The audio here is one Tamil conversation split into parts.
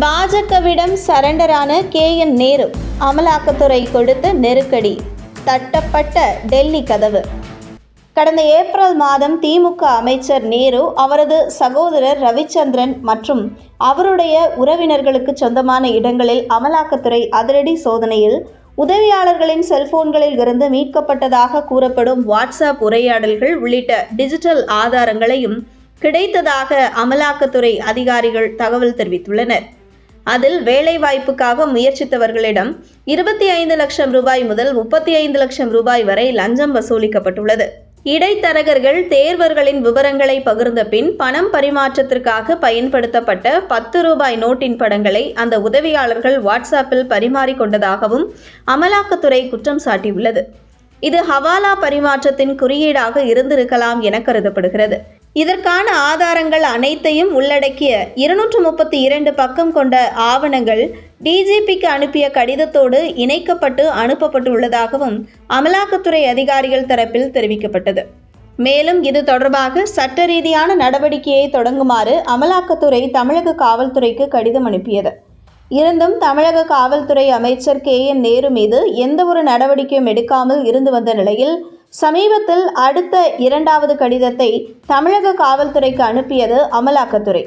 பாஜகவிடம் சரண்டரான கே. என். நேரு அமலாக்கத்துறை கொடுத்த நெருக்கடி தட்டப்பட்ட டெல்லி கதவு. கடந்த ஏப்ரல் மாதம் திமுக அமைச்சர் நேரு அவரது சகோதரர் ரவிச்சந்திரன் மற்றும் அவருடைய உறவினர்களுக்கு சொந்தமான இடங்களில் அமலாக்கத்துறை அதிரடி சோதனையில் உதவியாளர்களின் செல்போன்களில் இருந்து மீட்கப்பட்டதாக கூறப்படும் வாட்ஸ்அப் உரையாடல்கள் உள்ளிட்ட டிஜிட்டல் ஆதாரங்களையும் கிடைத்ததாக அமலாக்கத்துறை அதிகாரிகள் தகவல் தெரிவித்துள்ளனர். அதில் வேலைவாய்ப்புக்காக முயற்சித்தவர்களிடம் இருபத்தி ஐந்து லட்சம் ரூபாய் முதல் முப்பத்தி ஐந்து லட்சம் ரூபாய் வரை லஞ்சம் வசூலிக்கப்பட்டுள்ளது. இடைத்தரகர்கள் தேர்வர்களின் விவரங்களை பகிர்ந்த பின் பணம் பரிமாற்றத்திற்காக பயன்படுத்தப்பட்ட பத்து ரூபாய் நோட்டின் படங்களை அந்த உதவியாளர்கள் வாட்ஸ்அப்பில் பரிமாறிக்கொண்டதாகவும் அமலாக்கத்துறை குற்றம் சாட்டியுள்ளது. இது ஹவாலா பரிமாற்றத்தின் குறியீடாக இருந்திருக்கலாம் என கருதப்படுகிறது. இதற்கான ஆதாரங்கள் அனைத்தையும் உள்ளடக்கிய இருநூற்று முப்பத்தி இரண்டு பக்கம் கொண்ட ஆவணங்கள் டிஜிபிக்கு அனுப்பிய கடிதத்தோடு இணைக்கப்பட்டு அனுப்பப்பட்டுள்ளதாகவும் அமலாக்கத்துறை அதிகாரிகள் தரப்பில் தெரிவிக்கப்பட்டது. மேலும் இது தொடர்பாக சட்ட ரீதியான நடவடிக்கையை தொடங்குமாறு அமலாக்கத்துறை தமிழக காவல்துறைக்கு கடிதம் அனுப்பியது. இருந்தும் தமிழக காவல்துறை அமைச்சர் கே என் நேரு மீது எந்த ஒரு நடவடிக்கையும் எடுக்காமல் இருந்து வந்த நிலையில் சமீபத்தில் அடுத்த இரண்டாவது கடிதத்தை தமிழக காவல்துறைக்கு அனுப்பியது அமலாக்கத்துறை.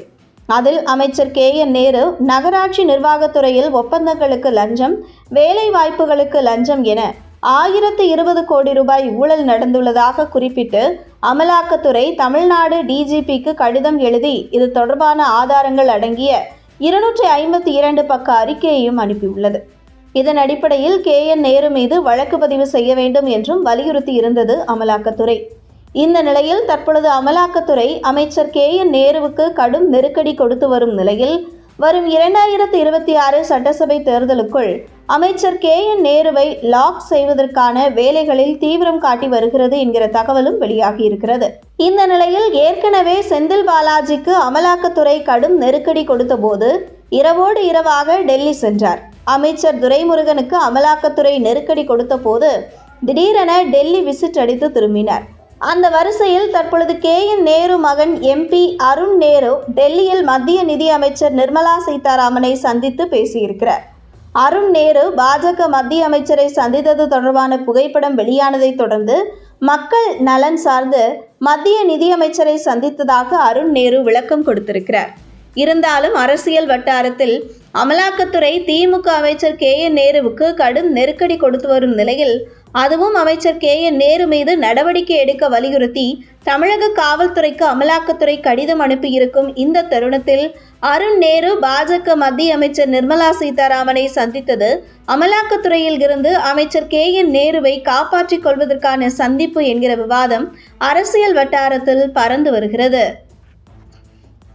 அதில் அமைச்சர் கே. என். நேரு நகராட்சி நிர்வாகத்துறையில் ஒப்பந்தங்களுக்கு லஞ்சம் வேலை வாய்ப்புகளுக்கு லஞ்சம் என ஆயிரத்து இருபது கோடி ரூபாய் ஊழல் நடந்துள்ளதாக குறிப்பிட்டு அமலாக்கத்துறை தமிழ்நாடு டிஜிபிக்கு கடிதம் எழுதி இது தொடர்பான ஆதாரங்கள் அடங்கிய இருநூற்றி ஐம்பத்தி இரண்டு பக்க அறிக்கையையும் அனுப்பியுள்ளது. இதன் அடிப்படையில் கே என் நேரு மீது வழக்கு பதிவு செய்ய வேண்டும் என்றும் வலியுறுத்தி இருந்தது அமலாக்கத்துறை. இந்த நிலையில் தற்பொழுது அமலாக்கத்துறை அமைச்சர் கே என் நேருவுக்கு கடும் நெருக்கடி கொடுத்து வரும் நிலையில் வரும் இரண்டாயிரத்தி இருபத்தி ஆறு சட்டசபை தேர்தலுக்குள் அமைச்சர் கே என் நேருவை லாக் செய்வதற்கான வேலைகளில் தீவிரம் காட்டி வருகிறது என்கிற தகவலும் வெளியாகியிருக்கிறது இந்த நிலையில் ஏற்கனவே செந்தில் பாலாஜிக்கு அமலாக்கத்துறை கடும் நெருக்கடி கொடுத்தபோது இரவோடு இரவாக டெல்லி சென்றார். அமைச்சர் துரைமுருகனுக்கு அமலாக்கத்துறை நெருக்கடி கொடுத்தபோது திடீரென டெல்லி விசிட் அடித்து திரும்பினார். அந்த வரிசையில் தற்பொழுது கே என் நேரு மகன் எம்பி அருண் நேரு டெல்லியில் மத்திய நிதி அமைச்சர் நிர்மலா சீதாராமனை சந்தித்து பேசியிருக்கிறார். அருண் நேரு பாஜக மத்திய அமைச்சரை சந்தித்தது தொடர்பான புகைப்படம் வெளியானதை தொடர்ந்து மக்கள் நலன் சார்ந்து மத்திய நிதியமைச்சரை சந்தித்ததாக அருண் நேரு விளக்கம் கொடுத்திருக்கிறார். இருந்தாலும் அரசியல் வட்டாரத்தில் அமலாக்கத்துறை திமுக அமைச்சர் கே. என். நேருவுக்கு கடும் நெருக்கடி கொடுத்து வரும் நிலையில் அதுவும் அமைச்சர் கே. என். நேரு மீது நடவடிக்கை எடுக்க வலியுறுத்தி தமிழக காவல்துறைக்கு அமலாக்கத்துறை கடிதம் அனுப்பியிருக்கும் இந்த தருணத்தில் அருண் நேரு பாஜக மத்திய அமைச்சர் நிர்மலா சீதாராமனை சந்தித்தது அமலாக்கத்துறையில் இருந்து அமைச்சர் கே. என். நேருவை காப்பாற்றிக் கொள்வதற்கான சந்திப்பு என்கிற விவாதம் அரசியல் வட்டாரத்தில் பறந்து வருகிறது.